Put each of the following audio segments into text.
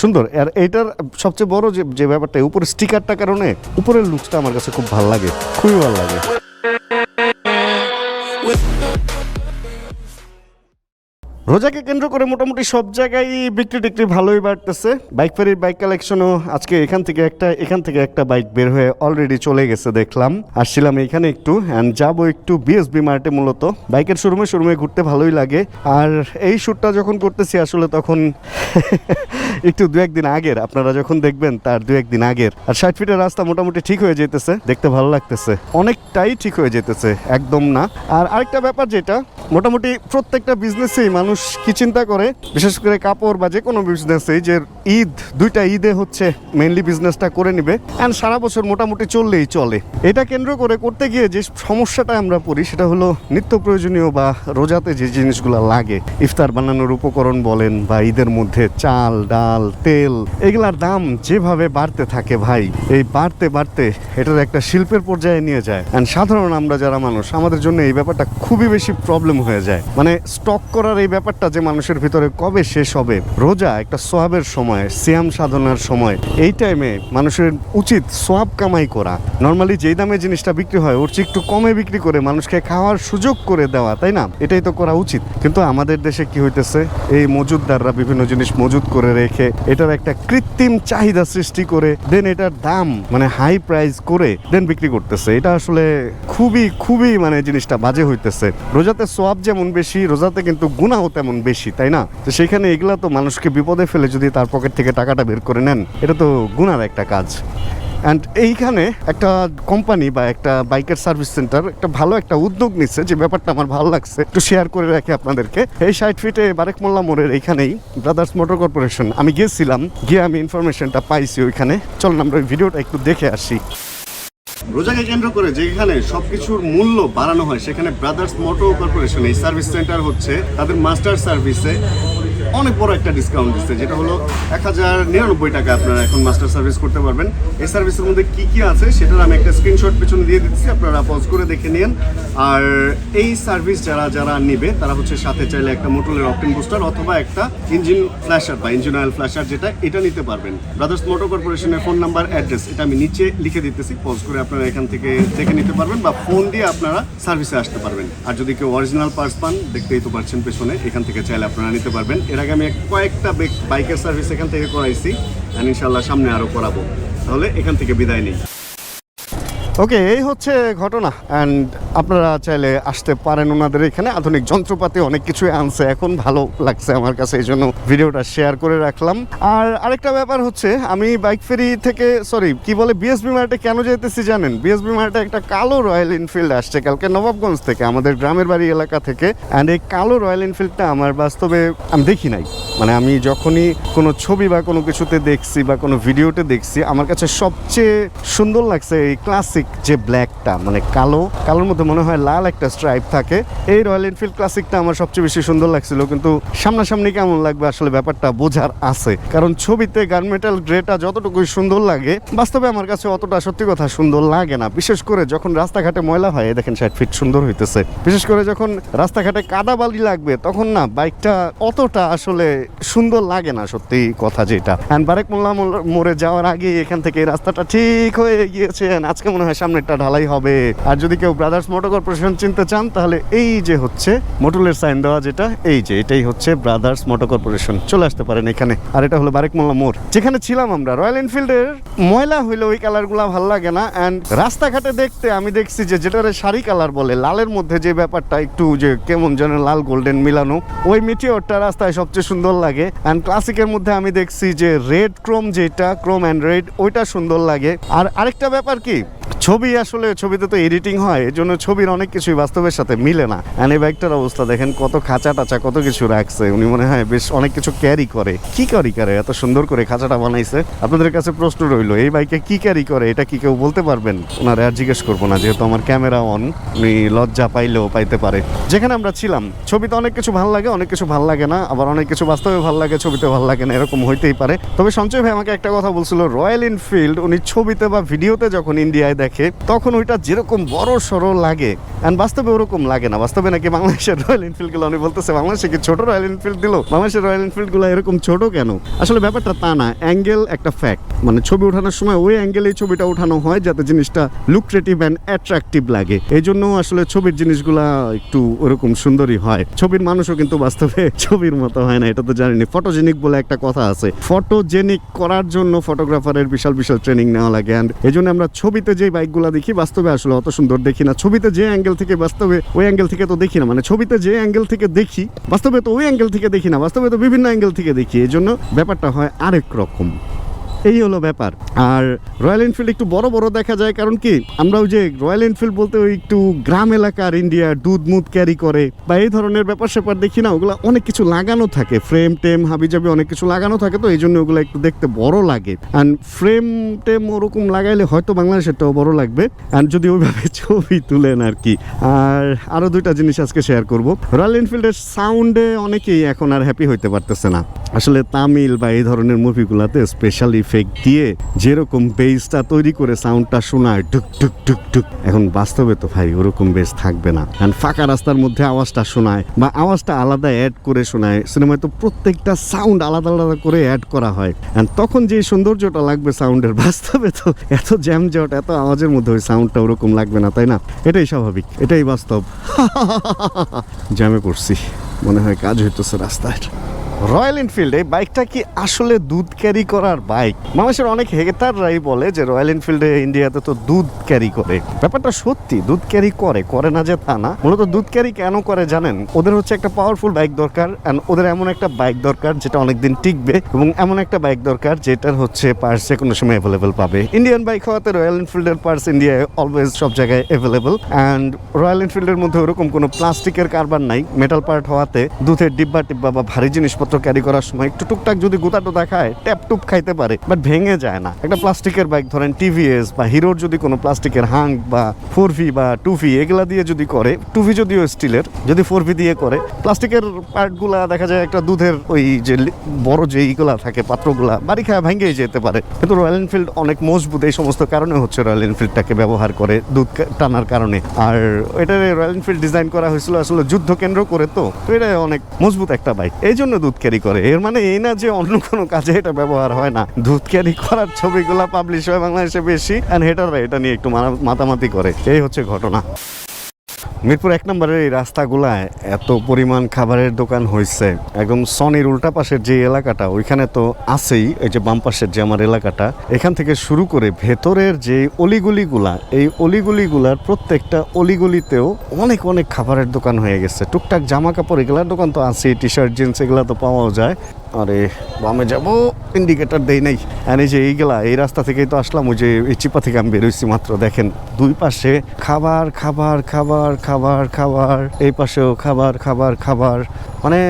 সুন্দর। আর এইটার সবচেয়ে বড় যে যে ব্যাপারটা উপরে স্টিকারটা কারণে উপরের লুকসটা আমার কাছে খুব ভালো লাগে। খুবই ভালো লাগে। রোজাকে কেন্দ্র করে মোটামুটি সব জায়গায় বিক্রি টিক্রি ভালোই বাড়তেছে। বাইক ফেরির, বাইক কালেকশনও আজকে এখান থেকে একটা, এখান থেকে একটা বাইক বের হয়ে অলরেডি চলে গেছে দেখলাম। আসছিলাম এখানে একটু অ্যান্ড যাব একটু বিএসবি মার্টে মূলত। বাইকের শোরুমে শোরুমে ঘুরতে ভালোই লাগে। আর এই শ্যুটটা যখন করতেছি আসলে তখন একটু দু একদিন আগের, আপনারা যখন দেখবেন তার দু একদিন আগের। আর ষাট ফিটের রাস্তা মোটামুটি ঠিক হয়ে যেতেছে দেখতে ভালো লাগতেছে। অনেকটাই ঠিক হয়ে যেতেছে একদম না। আর আরেকটা ব্যাপার যেটা মোটামুটি প্রত্যেকটা বিজনেসেই মানুষ কি চিন্তা করে? বিশেষ করে কাপড় বা যে কোনো বিজনেসেই যে ঈদ, দুইটা ঈদে হচ্ছে মেনলি বিজনেসটা করে নিবে। অ্যান্ড সারা বছর মোটামুটি চললেই চলে। এটা কেন্দ্র করে করতে গিয়ে যে সমস্যাটা আমরা পড়ি, সেটা হলো নিত্য প্রয়োজনীয় বা রোজাতে যে জিনিসগুলো লাগে, ইফতার বানানোর উপকরণ বলেন বা ঈদের মধ্যে চাল, ডাল, তেল, এগুলার দাম যেভাবে বাড়তে থাকে ভাই, এই বাড়তে বাড়তে এটার একটা শিল্পের পর্যায়ে নিয়ে যায়। অ্যান্ড সাধারণ আমরা যারা মানুষ, আমাদের জন্য এই ব্যাপারটা খুবই বেশি প্রবলেম হয়ে যায়। মানে স্টক করার এই ব্যাপারটা যে মানুষের ভিতরে কবে শেষ হবে, রোজা একটা সোয়াবের সময়, সিয়াম সাধনার সময়, এই টাইমে মানুষের উচিত সোয়াব কামাই করা। নর্মালি যেই দামে জিনিসটা বিক্রি হয়, ওর চেয়ে একটু কমে বিক্রি করে মানুষকে খাওয়ার সুযোগ করে দেওয়া, তাই না? এটাই তো করা উচিত। কিন্তু আমাদের দেশে কি হইতেছে? এই মজুদদাররা বিভিন্ন জিনিস মজুদ করে রেখে, এটার একটা কৃত্রিম চাহিদা সৃষ্টি করে দেন এটার দাম মানে হাই প্রাইস করে দেন বিক্রি করতেছে। এটা আসলে খুবই খুবই মানে জিনিসটা বাজে হইতেছে। রোজাতে সোয়াব যেমন বেশি, রোজাতে কিন্তু গুণাও তেমন বেশি, তাই না? তো সেখানে এগুলা তো মানুষকে বিপদে ফেলে যদি তার পকেট থেকে টাকাটা বের করে নেন, এটা তো গুণার একটা কাজ। অ্যান্ড এইখানে একটা কোম্পানি বা একটা বাইকের সার্ভিস সেন্টার একটা ভালো একটা উদ্যোগ নিচ্ছে যে ব্যাপারটা আমার ভালো লাগছে, একটু শেয়ার করে রাখি আপনাদেরকে। এই সাইড ফিটে বারেক মোল্লা মোড়ের এইখানেই ব্রাদার্স মোটর কর্পোরেশন আমি গিয়েছিলাম, গিয়ে আমি ইনফরমেশনটা পাইছি ওইখানে। চলুন আমরা ওই ভিডিওটা একটু দেখে আসি। রোজাকে কেন্দ্র করে যেখানে সবকিছুর মূল্য বাড়ানো হয়, সেখানে ব্রাদার্স মোটর কর্পোরেশন এই সার্ভিস সেন্টার হচ্ছে। তাদের মাস্টার সার্ভিসে অনেক বড় একটা ডিসকাউন্ট দিচ্ছে, যেটা হলো এক হাজার নিরানব্বই টাকা আপনারা এখন মাস্টার সার্ভিস করতে পারবেন। এই সার্ভিসের মধ্যে কি কি আছে সেটার আমি একটা স্ক্রিনশট পেছনে দিয়ে দিচ্ছি, আপনারা পজ করে দেখে নিন। আর এই সার্ভিস যারা যারা নেবে, তারা হচ্ছে সাথে চাইলে একটা মোটরের অপটিন বুস্টার অথবা একটা ইঞ্জিন ফ্ল্যাশার বা ইঞ্জিন অয়েল ফ্ল্যাশার যেটা, এটা নিতে পারবেন। ব্রাদার্স মোটর কর্পোরেশনের ফোন নাম্বার অ্যাড্রেস এটা আমি নিচে লিখে দিতেছি পজ করে আপনারা এখান থেকে দেখে নিতে পারবেন বা ফোন দিয়ে আপনারা সার্ভিসে আসতে পারবেন। আর যদি কেউ অরিজিনাল পার্স পান, দেখতেই তো পারছেন পেছনে, এখান থেকে চাইলে আপনারা নিতে পারবেন। এর আগে আমি কয়েকটা বাইকের সার্ভিস এখান থেকে করাইছি আর ইনশাল্লাহ সামনে আরও করাবো। তাহলে এখান থেকে বিদায় নিই। ওকে এই হচ্ছে ঘটনা অ্যান্ড আপনারা চাইলে আসতে পারেন ওনাদের এখানে। আধুনিক যন্ত্রপাতি অনেক কিছুই আনছে, এখন ভালো লাগছে আমার কাছে, এই জন্য ভিডিওটা শেয়ার করে রাখলাম। আর আরেকটা ব্যাপার হচ্ছে, আমি বাইক ফেরি থেকে সরি কি বলে বিএসবি মার্টে কেন যেতেছি জানেন? বিএসবি মার্টে একটা কালো রয়্যাল এনফিল্ড আসছে কালকে নবাবগঞ্জ থেকে, আমাদের গ্রামের বাড়ি এলাকা থেকে। অ্যান্ড এই কালো রয়্যাল এনফিল্ডটা আমার বাস্তবে আমি দেখি নাই। মানে আমি যখনই কোনো ছবি বা কোনো কিছুতে দেখছি বা কোনো ভিডিওতে দেখছি, আমার কাছে সবচেয়ে সুন্দর লাগছে এই ক্লাসিক যে ব্ল্যাকটা মানে কালো, কালোর মধ্যে মনে হয় লাল একটা স্ট্রাইপ থাকে। এই রয়্যাল এনফিল্ড ক্লাসিকটা আমার সবচেয়ে বেশি সুন্দর লাগছিল, কিন্তু সামনাসামনি কেমন লাগবে আসলে ব্যাপারটা বোঝার আছে। কারণ ছবিতে গার্মেটাল গ্রেটা যতটুকুই সুন্দর লাগে, বাস্তবে আমার কাছে অতটা সত্যি কথা সুন্দর লাগে না। বিশেষ করে যখন রাস্তাঘাটে ময়লা হয় দেখেন ষাট ফিট সুন্দর হইতেছে। বিশেষ করে যখন রাস্তাঘাটে কাদা বালি লাগবে, তখন না বাইকটা অতটা আসলে সুন্দর লাগে না, সত্যি কথা যেটা। অ্যান্ড বারেক মোল্লা মোড়ে যাওয়ার আগে এখান থেকে রাস্তাটা ঠিক হয়ে গিয়েছে। আজকে মনে হয় সামনেরটা ঢালাই হবে। আর যদি কেউ ব্রাদার্স মোটর কর্পোরেশন চিনতে চান, তাহলে এই যে হচ্ছে মোটুলের সাইন দেওয়া যেটা, এই যে এটাই হচ্ছে ব্রাদার্স মোটর কর্পোরেশন চলে আসতে পারেন এখানে। আর এটা হলো বারেক মোল্লা মোড়। যেখানে ছিলাম আমরা রয়্যাল এনফিল্ডের ময়লা হইলে ওই কালারগুলো ভালো লাগে না। অ্যান্ড রাস্তাঘাটে দেখতে আমি দেখছি যে যেটারে শাড়ি কালার বলে, লালের মধ্যে যে ব্যাপারটা একটু যে কেমন যেন লাল গোল্ডেন মিলানো, ওই মিটিওরটা রাস্তায় সবচেয়ে সুন্দর লাগে। অ্যান্ড ক্লাসিকের মধ্যে আমি দেখছি যে রেড ক্রোম যেটা ক্রোম অ্যান্ড রেড ওইটা সুন্দর লাগে। আর আরেকটা ব্যাপার কি ছবি আসলে ছবিতে তো এডিটিং হয় এর জন্য ছবির অনেক কিছুই বাস্তবের সাথে মিলে না। অ্যান্ড এই বাইকটার অবস্থা দেখেন, কত খাঁচা টাচা কত কিছু রাখছে, উনি মনে হয় বেশ অনেক কিছু ক্যারি করে। কি ক্যারি করে? এত সুন্দর করে খাঁচাটা বানাইছে। আপনাদের কাছে প্রশ্ন রইল, এই বাইকে কি ক্যারি করে? এটা কি কেউ বলতে পারবেন? ওনারে আর জিজ্ঞেস করব না, যেহেতু আমার ক্যামেরা অন উনি লজ্জা পাইলেও পাইতে পারে। যেখানে আমরা ছিলাম, ছবিতে অনেক কিছু ভালো লাগে, অনেক কিছু ভালো লাগে না, আবার অনেক কিছু বাস্তবে ভালো লাগে, ছবিতে ভালো লাগে না, এরকম হইতেই পারে। তবে সঞ্চয় ভাই আমাকে একটা কথা বলছিল রয়্যাল এনফিল্ড উনি ছবিতে বা ভিডিওতে যখন ইন্ডিয়ায় দেখে তখন ওইটা যেরকম বড় সড়ো লাগে অ্যান্ড বাস্তবে ওরকম লাগে না। বাস্তবে নাকি বাংলাদেশের রয়্যাল এনফিল্ডগুলো উনি বলতেছে বাংলাদেশে কি ছোট রয়্যাল এনফিল্ড দিল? বাংলাদেশের রয়্যাল এনফিল্ডগুলো এরকম ছোট কেন? আসলে ব্যাপারটা তা না অ্যাঙ্গেল একটা ফ্যাক্ট মানে ছবি ওঠানোর সময় ওই অ্যাঙ্গেলেই ছবিটা ওঠানো হয় যাতে জিনিসটা লুক্রেটিভ অ্যান্ড অ্যাট্রাকটিভ লাগে। এই জন্য আসলে ছবির জিনিসগুলা একটু ওরকম সুন্দরই হয়। ছবির মানুষও কিন্তু বাস্তবে ছবির মতো হয় না, এটা তো জানিনি। ফটোজেনিক বলে একটা কথা আছে। ফটোজেনিক করার জন্য ফটোগ্রাফারের বিশাল বিশাল ট্রেনিং নেওয়া লাগে অ্যান্ড এই জন্য আমরা ছবিতে যে বাইকগুলো দেখি বাস্তবে আসলে অত সুন্দর দেখি না। ছবিতে যে অ্যাঙ্গেল থেকে বাস্তবে ওই অ্যাঙ্গেল থেকে তো দেখি না। মানে ছবিতে যে অ্যাঙ্গেল থেকে দেখি, বাস্তবে তো ওই অ্যাঙ্গেল থেকে দেখি না। বাস্তবে তো বিভিন্ন অ্যাঙ্গেল থেকে দেখি। এই জন্য ব্যাপারটা হয় আরেক রকম। এই হলো ব্যাপার। আর রয়্যাল এনফিল্ড একটু বড় বড় দেখা যায়, কারণ কি? আমরা ওই যে রয়্যাল এনফিল্ড বলতে ওই একটু গ্রাম এলাকার ইন্ডিয়া দুধ মুদ ক্যারি করে বা এই ধরনের ব্যাপার স্যাপার দেখি না, ওগুলো অনেক কিছু লাগানো থাকে। ফ্রেম টেম হাবি জাবি অনেক কিছু লাগানো থাকে তো এই জন্য ওগুলো একটু দেখতে বড় লাগে। অ্যান্ড ফ্রেম টেম ওরকম লাগাইলে হয়তো বাংলাদেশেরটাও বড় লাগবে। অ্যান্ড যদি ওইভাবে ছবি তুলেন আর কি। আর আরও দুইটা জিনিস আজকে শেয়ার করব। রয়্যাল এনফিল্ডের সাউন্ডে অনেকেই এখন আর হ্যাপি হইতে পারতেছে না। আসলে তামিল বা এই ধরনের মুভিগুলোতে স্পেশাল ইফেক্ট দিয়ে যেরকম বেসটা তৈরি করে সাউন্ডটা শোনায় টুক টুক টুক টুক এখন বাস্তবে তো ভাই ওরকম বেস থাকবে না। কারণ ফাঁকা রাস্তার মধ্যে আওয়াজটা শোনায় বা আওয়াজটা আলাদা অ্যাড করে শোনায়, সিনেমায় তো প্রত্যেকটা সাউন্ড আলাদা আলাদা করে অ্যাড করা হয়। And তখন যে সৌন্দর্যটা লাগবে সাউন্ডের বাস্তবে তো এত জ্যাম জ্যামজট এত আওয়াজের মধ্যে ওই সাউন্ডটা ওরকম লাগবে না, তাই না? এটাই স্বাভাবিক, এটাই বাস্তব। জ্যামে পড়ছি, মনে হয় কাজ হইতেছে রাস্তায়। রয়্যাল এনফিল্ড, এই বাইকটা কি আসলে দুধ ক্যারি করার বাইক? মানুষের অনেক হেগেতাররাই বলে যে রয়্যাল এনফিল্ডে ইন্ডিয়াতে তো দুধ ক্যারি করে। ব্যাপারটা সত্যি, দুধ ক্যারি করে করে না যে তা না। মূলত দুধ ক্যারি কেন করে জানেন? ওদের হচ্ছে একটা পাওয়ারফুল বাইক দরকার অ্যান্ড ওদের এমন একটা বাইক দরকার যেটা অনেকদিন টিকবে এবং এমন একটা বাইক দরকার যেটার হচ্ছে পার্টস কোনো সময় অ্যাভেলেবেল পাবে। ইন্ডিয়ান বাইক হওয়াতে রয়্যাল এনফিল্ডের পার্টস ইন্ডিয়ায় অলওয়েজ সব জায়গায় অ্যাভেলেবেল অ্যান্ড রয়্যাল এনফিল্ডের মধ্যে ওরকম কোনো প্লাস্টিকের কারবার নাই। মেটাল পার্ট হওয়াতে দুধের ডিব্বা টিব্বা বা ভারী জিনিসপত্র ক্যারি করার সময় একটু টুকটাক যদি গুতা টুতা খায় ট্যাপ টুপ খাইতে পারে বাট ভেঙে যায় না। একটা প্লাস্টিকের বাইক ধরেন টিভিএস বা হিরোর যদি কোনো প্লাস্টিকের হাং বা ফোর ভি বা টু ভি এগুলা দিয়ে যদি করে টু ভি যদিও স্টিলের যদি ফোর ভি দিয়ে করে, প্লাস্টিকের পার্টগুলা দেখা যায় একটা দুধের ওই যে বড় যে ইগুলা থাকে, পাত্রগুলা, বাড়ি খায়, ভেঙেই যেতে পারে। কিন্তু রয়্যাল এনফিল্ড অনেক মজবুত, এই সমস্ত কারণে হচ্ছে রয়্যাল এনফিল্ডটাকে ব্যবহার করে দুধ টানার কারণে। আর এটা রয়্যাল এনফিল্ড ডিজাইন করা হয়েছিল আসলে যুদ্ধ কেন্দ্র করে তো এটা অনেক মজবুত একটা বাইক এই জন্য দুধ ক্যারি করে। এর মানে এই না যে অন্য কোনো কাজে এটা ব্যবহার হয় না। দুধ ক্যারি করার ছবিগুলো পাবলিশ হয় বাংলাদেশে বেশি অ্যান্ড হেটাররা এটা নিয়ে একটু মাতামাতি করে। এই হচ্ছে ঘটনা। মিরপুর এক নম্বরের এই রাস্তাগুলায় এত পরিমাণ খাবারের দোকান হয়েছে একদম সনির উল্টা পাশের যে এলাকাটা, ওইখানে তো আছেই, এই যে বাম পাশের যে আমার এলাকাটা। এখান থেকে শুরু করে ভেতরের যে অলিগুলিগুলা, এই অলিগুলিগুলার প্রত্যেকটা অলিগুলিতেও অনেক অনেক খাবারের দোকান হয়ে গেছে। টুকটাক জামা কাপড় এগুলার দোকান তো আছেই টি শার্ট জিন্স, এগুলা তো পাওয়াও যায়। আরে, বামে যাব ইন্ডিকেটর দেই নাই। আর এই যে এইগুলা, এই রাস্তা থেকেই তো আসলাম, ওই যে এই চিপা থেকে আমি বেরোইছি মাত্র, দেখেন। দুই পাশে খাবার খাবার খাবার খাবার খাবার এই পাশেও খাবার খাবার খাবার। মানে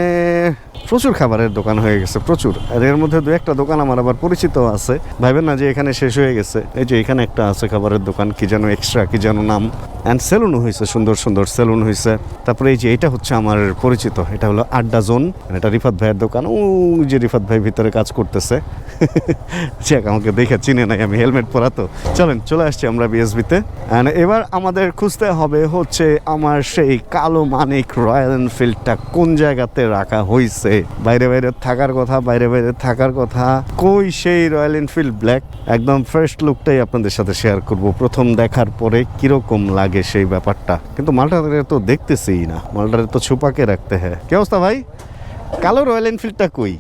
প্রচুর খাবারের দোকান হয়ে গেছে, প্রচুর। আর এর মধ্যে দু একটা দোকান আমার আবার পরিচিত আছে। ভাইবেন না যে এখানে শেষ হয়ে গেছে। এই যে এখানে একটা আছে খাবারের দোকান, কি যেন এক্সট্রা কি যেন নাম। অ্যান্ড সেলুনও হয়েছে, সুন্দর সুন্দর সেলুন হয়েছে। তারপরে এই যে এটা হচ্ছে আমার পরিচিত, এটা হলো আড্ডা জোন। এটা রিফাত ভাইয়ের দোকান, ও যে রিফাত ভাই ভিতরে কাজ করতেছে। যাক, আমাকে দেখে চিনে নাই আমি, হেলমেট পরা তো। চলেন, চলে আসছি আমরা বিএসবিতে অ্যান্ড এবার আমাদের খুঁজতে হবে হচ্ছে আমার সেই কালো মানিক রয়্যাল এনফিল্ডটা কোন জায়গাতে রাখা হয়েছে বাইরে বাইরে থাকার কথা, বাইরে বাইরে থাকার কথা। কই সেই রয়্যাল এনফিল্ড ব্ল্যাক একদম ফার্স্ট লুকটাই আপনাদের সাথে শেয়ার করব। প্রথম দেখার পরে কীরকম লাগে সেই ব্যাপারটা? কিন্তু মালটারে তো দেখতেছিই না। মালটারে তো ছুপাকে রাখতে হ্যাঁ। কি অবস্থা ভাই? কালো রয়্যাল এনফিল্ডটা কই?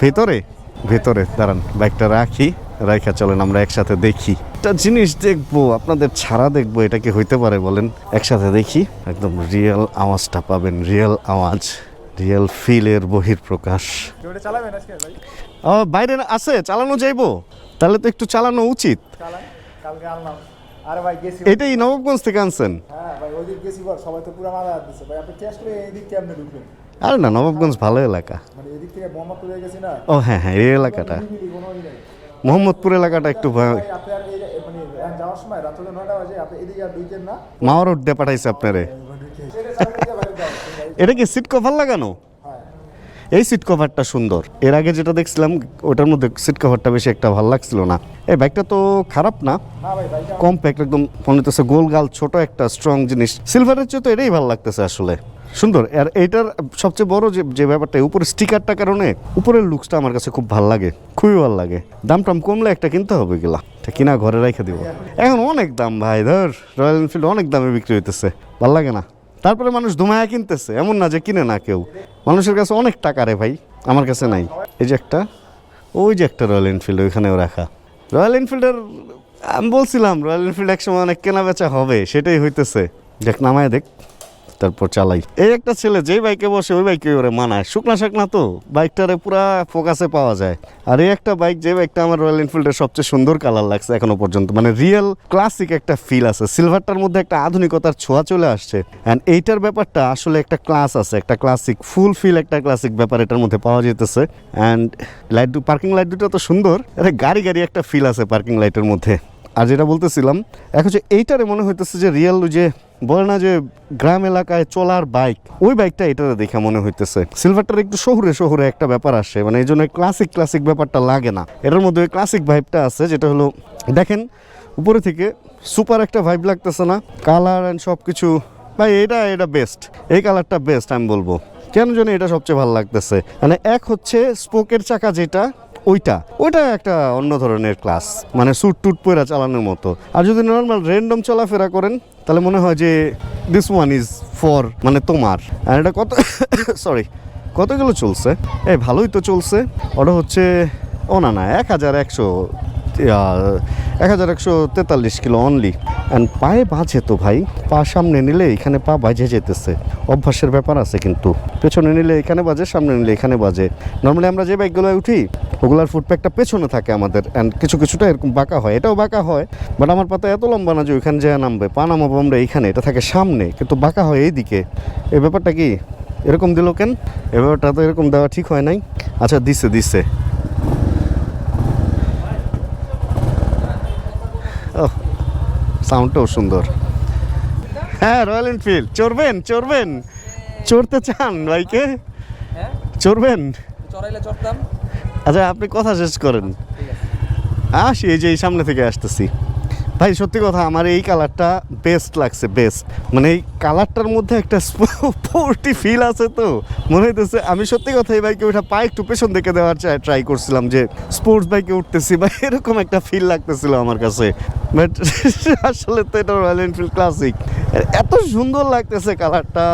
ভেতরে? ভেতরে, দাঁড়ান বাইকটা রাখি। রাইখা চলেন, আমরা একসাথে দেখি। একটা জিনিস দেখব, আপনাদের ছাড়া দেখব, এটা কি হইতে পারে বলেন? একসাথে দেখি। একদম রিয়েল আওয়াজটা পাবেন রিয়েল আওয়াজ। রিয়েল ফিলের বহির প্রকাশ বাইরে আছে চালানো যাইবো। তাহলে তো একটু চালানো উচিত। এটাই নবাবগঞ্জ থেকে আনছেন? হ্যাঁ আরে না নবাবগঞ্জ ভালো এলাকা। মানে হয়ে ও হ্যাঁ হ্যাঁ এই এলাকাটা। মোহাম্মদপুর এলাকাটা একটু মানে এখন যাওয়ার সময় রাত্রে নয়টা বাজে আপনি এদিকে আর ঢুকেন না। মাওয়া রোড দিয়ে পাঠাইছে আপনারে এবার ঢুকে সেটা চালিয়ে দিয়ে বাইরে যাও ভাই এটা কি সিট কভার লাগানো? এই সিট কভারটা সুন্দর। এর আগে যেটা দেখছিলাম, ওটার মধ্যে সিট কভারটা বেশি একটা ভালো লাগছিল না। এই বাইকটা তো খারাপ না? কম্প্যাক্ট একদম, মনে গোল গাল, ছোট একটা স্ট্রং জিনিস। সিলভারের চেয়ে তো এটাই ভালো লাগতেছে আসলে। সুন্দর। আর এইটার সবচেয়ে বড় যে যে ব্যাপারটা উপরে স্টিকারটা কারণে উপরের লুকসটা আমার কাছে খুব ভালো লাগে। খুবই ভালো লাগে। দাম টাম কমলে একটা কিনতে হবে গেলা কিনা ঘরে রেখে দিব। এখন অনেক দাম ভাই, ধর রয়্যাল এনফিল্ড অনেক দামে বিক্রি হইতেছে। ভালো লাগে না? তারপরে মানুষ ধুমায়া কিনতেছে। এমন না যে কিনে না কেউ। মানুষের কাছে অনেক টাকা রে ভাই, আমার কাছে নাই। এই যে একটা, ওই যে একটা রয়্যাল এনফিল্ড ওইখানেও রাখা। রয়্যাল এনফিল্ডের আমি বলছিলাম রয়্যাল এনফিল্ড একসময় অনেক কেনা বেচা হবে, সেটাই হইতেছে। দেখ, নামায় দেখ। তারপর চালাই। এই একটা ছেলে, যেই বাইকে বসে, ওই বাইকে ওরে মানায়। শুকনা শাকনা তো? বাইকটারে পুরা ফোকাসে পাওয়া যায়। আর এই একটা বাইক, যে বাইকটা আমার রয়্যাল এনফিল্ডের সবচেয়ে সুন্দর কালার লাগছে এখনও পর্যন্ত। মানে রিয়েল, ক্লাসিক একটা ফিল আছে। সিলভারটার মধ্যে একটা আধুনিকতার ছোঁয়া চলে আসছে। অ্যান্ড এইটার ব্যাপারটা আসলে একটা ক্লাস আছে, একটা ক্লাসিক ফুল ফিল একটা ক্লাসিক ব্যাপার এটার মধ্যে পাওয়া যেতেছে। অ্যান্ড লাইট পার্কিং লাইট দুটো তো সুন্দর। আরে গাড়ি গাড়ি একটা ফিল আছে পার্কিং লাইটের মধ্যে। আর যেটা বলতেছিলাম এখন যে এইটারে মনে হইতেছে যে রিয়েল যে বলে না যে গ্রাম এলাকায় চলার বাইক, ওই বাইকটা এটারে দেখে মনে হইতেছে। সিলভারটার একটু শহুরে শহুরে একটা ব্যাপার আসে মানে এই জন্য ক্লাসিক ক্লাসিক ব্যাপারটা লাগে না। এটার মধ্যে ক্লাসিক ভাইবটা আছে, যেটা হলো, দেখেন, উপরে থেকে সুপার একটা ভাইব লাগতেছে না কালার অ্যান্ড সব কিছু ভাই এটা এটা বেস্ট এই কালারটা বেস্ট আমি বলব। কেন জানি এটা সবচেয়ে ভালো লাগতেছে। মানে এক হচ্ছে স্পোকের চাকা যেটা ওইটা ওইটা একটা অন্য ধরনের ক্লাস মানে স্যুট টুট পরে চালানোর মতো। আর যদি নর্মাল র্যান্ডম চলাফেরা করেন, তাহলে মনে হয় যে দিস ওয়ান ইজ ফর মানে তোমার। আর এটা কত সরি কতগুলো চলছে? এ ভালোই তো চলছে। ওটা হচ্ছে, ও না না, এক হাজার একশো এক হাজার একশো তেতাল্লিশ কিলো অনলি অ্যান্ড পায়ে বাজে তো ভাই, পা সামনে নিলে এখানে পা বাজে যেতেছে। অভ্যাসের ব্যাপার আছে কিন্তু। পেছনে নিলে এখানে বাজে, সামনে নিলে এখানে বাজে। নর্মালি আমরা যে বাইকগুলোয় উঠি, ওগুলার ফুটপ্যাকটা পেছনে থাকে আমাদের। অ্যান্ড কিছু কিছুটা এরকম বাঁকা হয়। এটাও বাঁকা হয় বাট আমার পাতা এত লম্বা না যে ওইখানে যায় নামবে। পা নামাবো আমরা এইখানে এটা থাকে সামনে, কিন্তু বাঁকা হয় এইদিকে। এই ব্যাপারটা কি? এরকম দিল কেন? এ ব্যাপারটা তো এরকম দেওয়া ঠিক হয় নাই। আচ্ছা দিচ্ছে দিচ্ছে সাউন্ডটাও সুন্দর। হ্যাঁ রয়্যাল এনফিল্ড চড়বেন চড়বেন। চড়তে চান বাইকে হ্যাঁ? চড়বেন? আচ্ছা আপনি কথা শেষ করেন। আসি এই যে এই সামনে থেকে আসতেছি। ভাই সত্যি কথা আমার এই কালারটা বেস্ট লাগছে বেস্ট মানে এই কালারটার মধ্যে একটা স্পোর্টি ফিল আছে তো। মনে হইতেছে আমি সত্যি কথা এই বাইকে ওঠা পা একটু পেছন দেখে দেওয়ার ট্রাই করছিলাম যে স্পোর্টস বাইকে উঠতেছি। বা এরকম একটা ফিল লাগতেছিল আমার কাছে। বাট আসলে তো এটা রয়্যাল এনফিল্ড ক্লাসিক এত সুন্দর লাগতেছে কালারটা।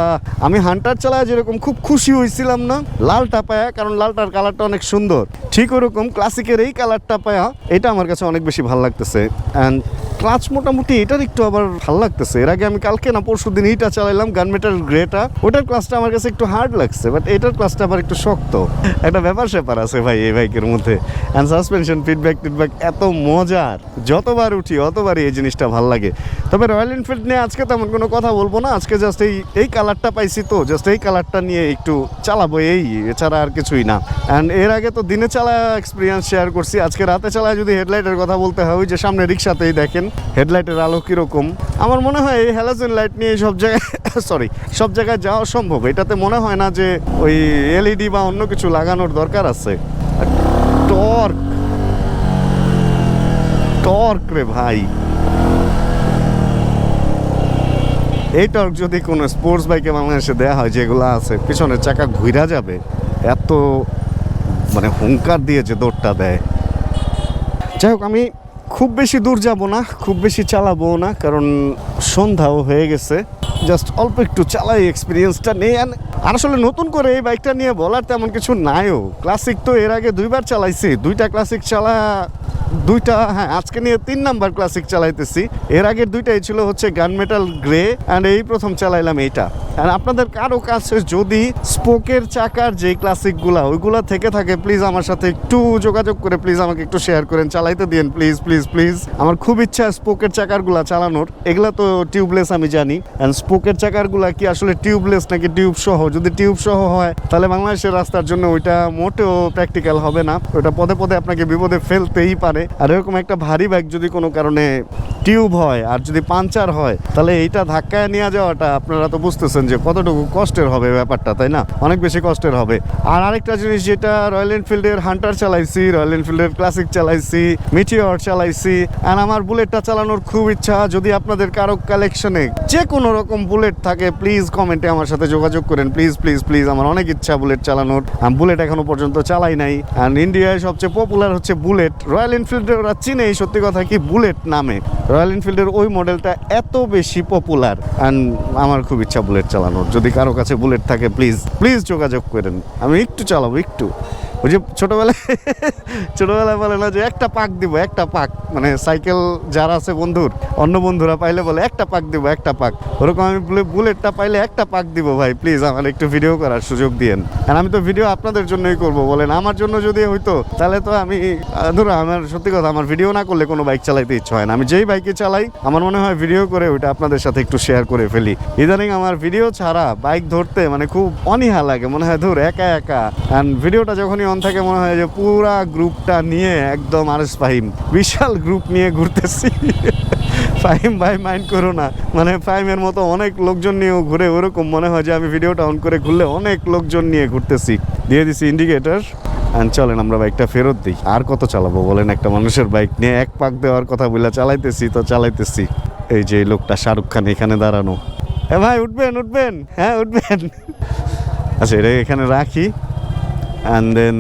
আমি হান্টার চালায় যেরকম খুব খুশি হয়েছিলাম না, লালটা পায়া, কারণ লালটার কালারটা অনেক সুন্দর। ঠিক ওরকম ক্লাসিকের এই কালারটা পায়া, এটা আমার কাছে অনেক বেশি ভালো লাগতেছে। অ্যান্ড ক্লাচ মোটামুটি এটার একটু আবার ভালো লাগতেছে। এর আগে আমি কালকে না পরশু দিন এইটা চালাইলাম গানমেটার গ্রেটা ওটার ক্লাসটা আমার কাছে একটু হার্ড লাগছে বাট এটার ক্লাসটা আবার একটু শক্ত। একটা ব্যাপার স্যাপার আছে ভাই এই বাইকের মধ্যে। অ্যান্ড সাসপেনশন ফিডব্যাক টিডব্যাক এত মজার। যতবার উঠি, অতবারই এই জিনিসটা ভালো লাগে। তবে রয়্যাল এনফিল্ড নিয়ে আজকে তেমন কোনো কথা বলব না। আজকে জাস্ট এই এই কালারটা পাইছি তো জাস্ট এই কালারটা নিয়ে একটু চালাবো এই, এছাড়া আর কিছুই না। অ্যান্ড এর আগে তো দিনে চালা এক্সপিরিয়েন্স শেয়ার করছি। আজকে রাতে চালায় যদি হেডলাইটের কথা বলতে হয় যে সামনে রিক্সাতেই দেখেন। হেডলাইটের আলো কীরকম? আমার মনে হয় এই হ্যালোজেন লাইট নিয়ে সব জায়গায় সরি সব জায়গায় যাওয়া সম্ভব। এটাতে মনে হয় না যে ওই এলইডি বা অন্য কিছু লাগানোর দরকার আছে। টর্ক টর্ক রে ভাই। এই টর্ক যদি কোনো স্পোর্টস বাইকে বাংলাদেশে দেওয়া হয়, যেগুলো আছে, পিছনের চাকা ঘুরা যাবে, এত মানে হুঙ্কার দিয়ে যে দৌড়টা দেয়। যাই হোক, আমি খুব বেশি দূর যাব না, খুব বেশি চালাবো না, কারণ সন্ধ্যাও হয়ে গেছে। জাস্ট অল্প একটু চালাই এক্সপিরিয়েন্সটা নেই আর আসলে নতুন করে এই বাইকটা নিয়ে বলার তেমন কিছু নাইও। ক্লাসিক তো এর আগে দুইবার চালাইছি, দুইটা ক্লাসিক চালা দুইটা হ্যাঁ আজকে নিয়ে তিন নাম্বার ক্লাসিক চালাইতেছি। এর আগের দুইটাই ছিল হচ্ছে গান মেটাল গ্রে অ্যান্ড এই প্রথম চালাইলাম এইটা। আর আপনাদের কারও কাছে যদি স্পোকের চাকার যে ক্লাসিকগুলা ওইগুলা থেকে থাকে প্লিজ আমার সাথে একটু যোগাযোগ করে প্লিজ আমাকে একটু শেয়ার করেন, চালাইতে দিন প্লিজ প্লিজ প্লিজ আমার খুব ইচ্ছা স্পোকের চাকারগুলা চালানোর। এগুলা তো টিউবলেস আমি জানি। অ্যান্ড স্পোকের চাকারগুলা কি আসলে টিউবলেস নাকি টিউব সহ? যদি টিউব সহ হয়, তাহলে বাংলাদেশের রাস্তার জন্য ওইটা মোটেও প্র্যাকটিক্যাল হবে না। ওটা পদে পদে আপনাকে বিপদে ফেলতেই পারে। আর এরকম একটা ভারী ব্যাগ যদি কোনো কারণে টিউব হয় আর যদি পাঞ্চার হয়, তাহলে এইটা ধাক্কায় নিয়ে যাওয়াটা আপনারা তো বুঝতেছেন যে কতটুকু কষ্টের হবে ব্যাপারটা, তাই না? অনেক বেশি কষ্টের হবে। আর আরেকটা জিনিস যেটা রয়্যাল এনফিল্ডের হান্টার চালাইছি রয়্যাল এনফিল্ডের ক্লাসিক চালাইছি মিটিওর চালাইছি আর আমার বুলেটটা চালানোর খুব ইচ্ছা। যদি আপনাদের কারও কালেকশনে যে কোনো রকম বুলেট থাকে প্লিজ কমেন্টে আমার সাথে যোগাযোগ করেন। প্লিজ প্লিজ প্লিজ আমার অনেক ইচ্ছা বুলেট চালানোর। বুলেট এখনও পর্যন্ত চালাই নাই। আর ইন্ডিয়ায় সবচেয়ে পপুলার হচ্ছে বুলেট রয়্যাল এনফিল্ডের ওরা চিনেই সত্যি কথা কি বুলেট নামে। রয়্যাল এনফিল্ডের ওই মডেলটা এত বেশি পপুলার অ্যান্ড আমার খুব ইচ্ছা বুলেট চালানোর। যদি কারও কাছে বুলেট থাকে প্লিজ প্লিজ যোগাযোগ করেন। আমি একটু চালাবো, একটু। ওই যে ছোটোবেলায় ছোটোবেলায় বলে না যে একটা পাক দিব, একটা পাক। মানে সাইকেল যারা আছে বন্ধুর, অন্য বন্ধুরা পাইলে বলে, একটা পাক দিব, একটা পাক। ওরকম আমি বুলে- বুলেটটা পাইলে একটা পাক দিব, ভাই। প্লিজ আমার একটু ভিডিও করার সুযোগ দিয়েন। আর আমি তো ভিডিও আপনাদের জন্যই করব, বলেন। আমার জন্য যদি হইতো, তাহলে তো আমি ধরো আমার, সত্যি কথা, আমার ভিডিও না করলে কোনো বাইক চালাইতে ইচ্ছা হয় না। আমি যেই বাইকে চালাই, আমার মনে হয় ভিডিও করে ওইটা আপনাদের সাথে একটু শেয়ার করে ফেলি। ইদানিং আমার ভিডিও ছাড়া বাইক ধরতে মানে খুব অনীহা লাগে। মনে হয়, ধর, একা একা। অ্যান্ড ভিডিওটা যখনই অন থাকে, মনে হয় যে পুরা গ্রুপটা নিয়ে একদম আরস ফাহিম বিশাল গ্রুপ নিয়ে ঘুরতেছি। ফাহিম ভাই মাইন্ড করো না। মানে ফাহিমের মতো অনেক লোকজন নিয়েও ঘুরে ওরকম মনে হয় যে আমি ভিডিওটা অন করে ঘুরলে অনেক লোকজন নিয়ে ঘুরতেছি। দিয়ে দিছি ইন্ডিকেটার চলেন আমরা বাইকটা ফেরত দিই। আর কত চালাবো বলেন একটা মানুষের বাইক নিয়ে এক পাক দেওয়ার কথা বলে চালাইতেছি তো চালাইতেছি। এই যে লোকটা শাহরুখ খান এখানে দাঁড়ানো। হ্যাঁ ভাই, উঠবেন উঠবেন। হ্যাঁ উঠবেন। আচ্ছা এটা এখানে রাখি। অ্যান্ড দেন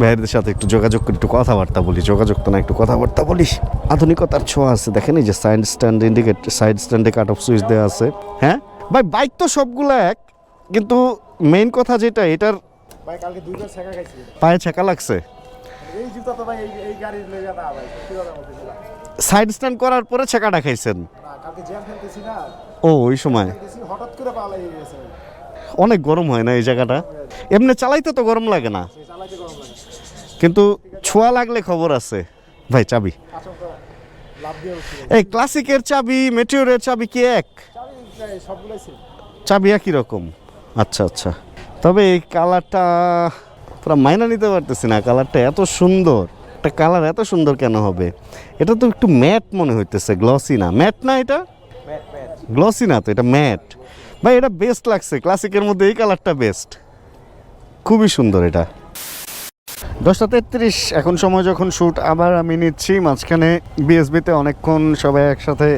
ভাইয়েরদের সাথে একটু যোগাযোগ করি একটু কথাবার্তা বলি। যোগাযোগ তো না একটু কথাবার্তা বলি আধুনিকতার ছোঁয়া আছে। দেখেন এই যে সাইড স্ট্যান্ড ইন্ডিকেট সাইড স্ট্যান্ডে কাট অফ সুইচ দেওয়া আছে। হ্যাঁ? ভাই বাইক তো সবগুলো এক কিন্তু মেইন কথা যেটা এটার পায়ে ছেঁকা লাগছে। সাইড স্ট্যান্ড করার পরে ছেঁকাটা খাইছেন। ও ওই সময়। হঠাৎ করে অনেক গরম হয় না এই জায়গাটা? এমনি চালাইতে তো গরম লাগে না। কিন্তু ছোঁয়া লাগলে খবর আছে। ভাই চাবি। এই ক্লাসিকের চাবি মেটিওরের চাবি কি এক? চাবি একই রকম। আচ্ছা আচ্ছা। তবে এই কালারটা পুরো মাইনা নিতে পারতেছি না। কালারটা এত সুন্দর। একটা কালার এত সুন্দর কেন হবে? এটা তো একটু ম্যাট মনে হইতেছে গ্লসি না। ম্যাট না এটা? গ্লসি না তো এটা ম্যাট। ভাই এটা বেস্ট লাগছে। ক্লাসিকের মধ্যে এই কালারটা বেস্ট খুবই সুন্দর এটা। দশটা তেত্রিশ, এখন সময় যখন শ্যুট আবার আমি নিচ্ছি। মাঝখানে বিএসবিতে অনেকক্ষণ সবাই একসাথে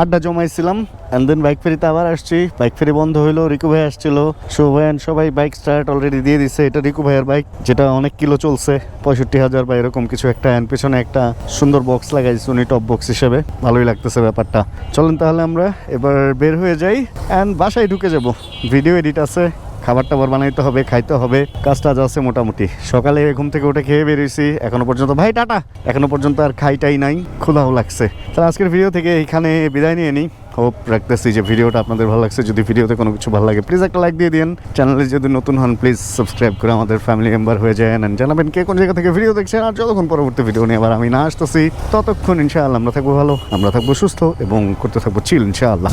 আড্ডা জমাইছিলাম। অ্যান্ড দেন বাইক ফেরিতে আবার আসছি। বাইক ফেরি বন্ধ হইল রিকু ভাই আসছিল। শুভ ভাই and সবাই বাইক স্টার্ট অলরেডি দিয়ে দিছে। এটা রিকু ভাইয়ের বাইক যেটা অনেক কিলো চলছে। পঁয়ষট্টি হাজার বা এরকম কিছু একটা। অ্যান্ড পেছনে একটা সুন্দর বক্স লাগাইছি উনি টপ বক্স হিসেবে। ভালোই লাগতেছে ব্যাপারটা। চলেন তাহলে আমরা এবার বের হয়ে যাই। অ্যান্ড বাসায় ঢুকে যাব। ভিডিও এডিট আছে। খাবার টাবার বানাইতে হবে, খাইতে হবে। কাজ টাজ আছে মোটামুটি। সকালে ঘুম থেকে উঠে খেয়ে বেরিয়েছি। এখনও পর্যন্ত ভাই, টাটা। এখনও পর্যন্ত আর খাইটাই নাই, ক্ষুধাও লাগছে। তাহলে আজকের ভিডিও থেকে এখানে বিদায় নিয়ে নিই। হোপ রাখতেছি যে ভিডিওটা আপনাদের ভালো লাগছে। যদি ভিডিওতে কোনো কিছু ভালো লাগে প্লিজ একটা লাইক দিয়ে দিন চ্যানেলে যদি নতুন হন প্লিজ সাবস্ক্রাইব করে আমাদের ফ্যামিলি মেম্বার হয়ে যায় and জানাবেন কে কোন জায়গা থেকে ভিডিও দেখছেন। আর যতক্ষণ পরবর্তী ভিডিও নিয়ে আবার আমি না আসতেছি, ততক্ষণ ইনশাআল্লাহ আমরা থাকব ভালো, আমরা থাকব সুস্থ এবং করতে থাকব চিল ইনশাআল্লাহ।